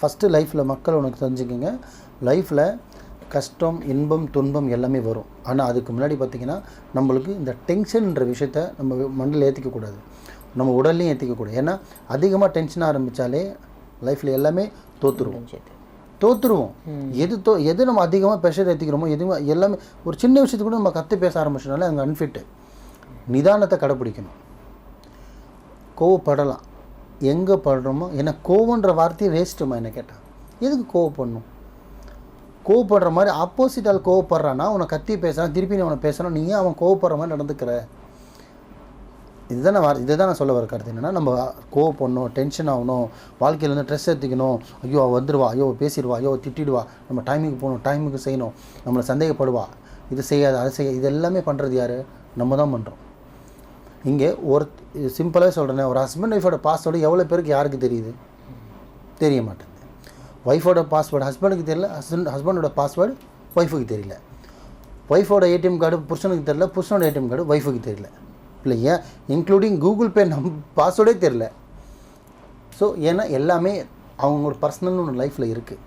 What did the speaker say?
First லைஃப்பில் மக்கள் உனக்கு தெரிஞ்சுக்கோங்க. லைஃப்பில் கஷ்டம் இன்பம் துன்பம் எல்லாமே வரும். ஆனால் அதுக்கு முன்னாடி பார்த்திங்கன்னா நம்மளுக்கு இந்த டென்ஷன்ன்ற விஷயத்த நம்ம மண்டல ஏற்றிக்கக்கூடாது நம்ம உடல்லையும் ஏற்றிக்கக்கூடாது ஏன்னா அதிகமாக டென்ஷன் ஆரம்பித்தாலே லைஃப்பில் எல்லாமே தோற்றுருவோம் தோற்றுருவோம் எது தோ எது நம்ம அதிகமாக ப்ரெஷர் ஏற்றிக்கிறோமோ எதுவுமே எல்லாமே ஒரு சின்ன விஷயத்துக்கு கூட நம்ம கற்று பேச ஆரம்பிச்சனால அங்கே அன்ஃபிட்டு நிதானத்தை கடைப்பிடிக்கணும். கோவப்படலாம். எங்கே படுறோமோ ஏன்னா கோவன்ற வார்த்தையை வேஸ்ட்டுமா என்ன கேட்டால் எதுக்கு கோவப்படணும்? கோவப்படுற மாதிரி ஆப்போசிட்டால் ஆள் கோவப்படுறான்னா அவனை கத்தி பேசுகிறான் திருப்பி நீ அவனை பேசுகிறான் நீ ஏன் அவன் கோவப்படுற மாதிரி நடந்துக்கிற? இதுதான் நான் இதை தான் நான் சொல்ல வர கருத்து. என்னென்னா நம்ம கோவப்படணும் டென்ஷன் ஆகணும் வாழ்க்கையில் வந்து ட்ரெஸ் எடுத்துக்கணும். ஐயோ அவள் வந்துடுவா ஐயோ பேசிடுவா ஐயோ திட்டிடுவா. நம்ம டைமுக்கு போகணும் டைமுக்கு செய்யணும். நம்மளை சந்தேகப்படுவா. இது செய்யாது அதை செய்ய இது எல்லாமே பண்ணுறது யார்? நம்ம தான் பண்ணுறோம் இங்கே ஒரு சிம்பிளாக சொல்கிறேன் ஒரு ஹஸ்பண்ட் ஒய்ஃபோட பாஸ்வேர்டு எவ்வளோ பேருக்கு யாருக்கு தெரியுது? தெரிய மாட்டேங்குது. ஒய்ஃபோட பாஸ்வேர்டு ஹஸ்பண்டுக்கு தெரியல ஹஸ்பண்ட் ஹஸ்பண்டோட பாஸ்வேர்டு ஒய்ஃபுக்கு தெரியல. ஒய்ஃபோட ஏடிஎம் கார்டு புருஷனுக்கு தெரியல புருஷனோட ஏடிஎம் கார்டு ஒய்ஃபுக்கு தெரியல. இல்லையா இன்க்ளூடிங் கூகுள் பே நம் பாஸ்வேர்டே தெரில ஸோ ஏன்னா எல்லாமே அவங்களோட பர்சனல்னு ஒன்று லைஃப்பில் இருக்குது